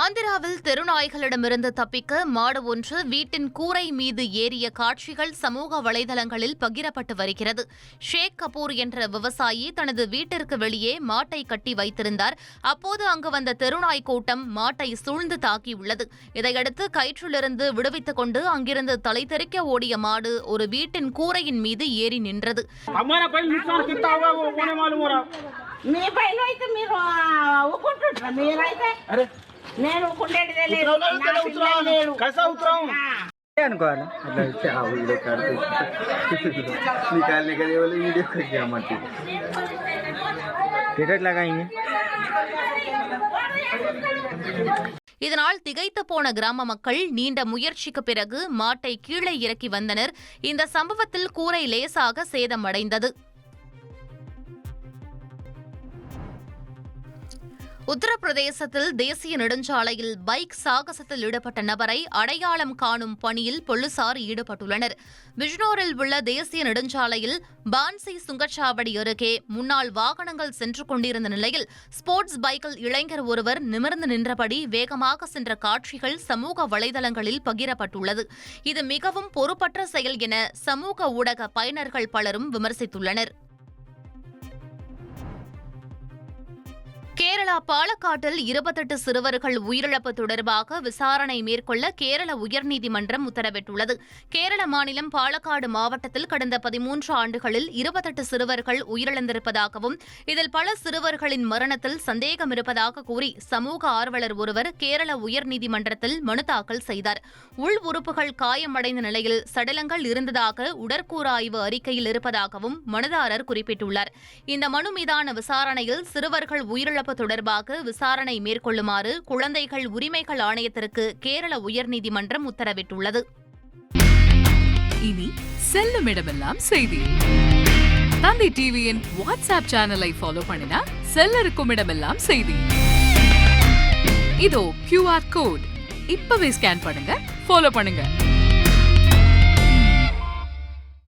ஆந்திராவில் தெருநாய்களிடமிருந்து தப்பிக்க மாடு ஒன்று வீட்டின் கூரை மீது ஏறிய காட்சிகள் சமூக வலைதளங்களில் பகிரப்பட்டு வருகிறது. ஷேக் கபூர் என்ற விவசாயி தனது வீட்டிற்கு வெளியே மாட்டை கட்டி வைத்திருந்தார். அப்போது அங்கு வந்த தெருநாய் கூட்டம் மாட்டை சூழ்ந்து தாக்கியுள்ளது. இதையடுத்து கயிற்றிலிருந்து விடுவித்துக் கொண்டு அங்கிருந்து தலை தெறிக்க ஓடிய மாடு ஒரு வீட்டின் கூரையின் மீது ஏறி நின்றது. నేను కుండేటిదే లేదు. కసా ఉత్తరం. అనుకోవాలి? అట్లా ఆ వీడియో కాడుతుంది இதனால் திகைத்து போன கிராம மக்கள் நீண்ட முயற்சிக்கு பிறகு மாட்டை கீழே இறக்கி வந்தனர். இந்த சம்பவத்தில் கூரை லேசாக சேதமடைந்தது. உத்தரப்பிரதேசத்தில் தேசிய நெடுஞ்சாலையில் பைக் சாகசத்தில் ஈடுபட்ட நபரை அடையாளம் காணும் பணியில் போலீசார் ஈடுபட்டுள்ளனர். பிஜ்னோரில் உள்ள தேசிய நெடுஞ்சாலையில் பான்சி சுங்கச்சாவடி அருகே முன்னாள் வாகனங்கள் சென்று கொண்டிருந்த நிலையில் ஸ்போர்ட்ஸ் பைக்கில் இளைஞர் ஒருவர் நிமிர்ந்து நின்றபடி வேகமாக சென்ற காட்சிகள் சமூக வலைதளங்களில் பகிரப்பட்டுள்ளது. இது மிகவும் பொறுப்பற்ற செயல் என சமூக ஊடக பயனர்கள் பலரும் விமர்சித்துள்ளனர். கேரளா பாலக்காட்டில் இருபத்தெட்டு சிறுவர்கள் உயிரிழப்பு தொடர்பாக விசாரணை மேற்கொள்ள கேரள உயர்நீதிமன்றம் உத்தரவிட்டுள்ளது. கேரள மாநிலம் பாலக்காடு மாவட்டத்தில் கடந்த பதிமூன்று ஆண்டுகளில் இருபத்தெட்டு சிறுவர்கள் உயிரிழந்திருப்பதாகவும் இதில் பல சிறுவர்களின் மரணத்தில் சந்தேகம் இருப்பதாக கூறி சமூக ஆர்வலர் ஒருவர் கேரள உயர்நீதிமன்றத்தில் மனு தாக்கல் செய்தார். உள் உறுப்புகள் காயமடைந்த நிலையில் சடலங்கள் இருந்ததாக உடற்கூறாய்வு அறிக்கையில் இருப்பதாகவும் மனுதாரர் குறிப்பிட்டுள்ளார். இந்த மனு மீதான விசாரணையில் சிறுவர்கள் உயிரிழப்பு தொடர்பாக விசாரணை மேற்கொள்ளுமாறு குழந்தைகள் உரிமைகள் ஆணையத்திற்கு கேரள உயர்நீதிமன்றம் உத்தரவிட்டுள்ளது. இனி செல்லும் இடமெல்லாம் செய்தி. தந்தை டிவியின் வாட்ஸ்அப் சேனலை ஃபாலோ பண்ணினா செல்ல இருக்கும் இடமெல்லாம் செய்தி. இதோ கியூஆர் கோட் இப்பவே ஸ்கேன் பண்ணுங்க ஃபாலோ பண்ணுங்க.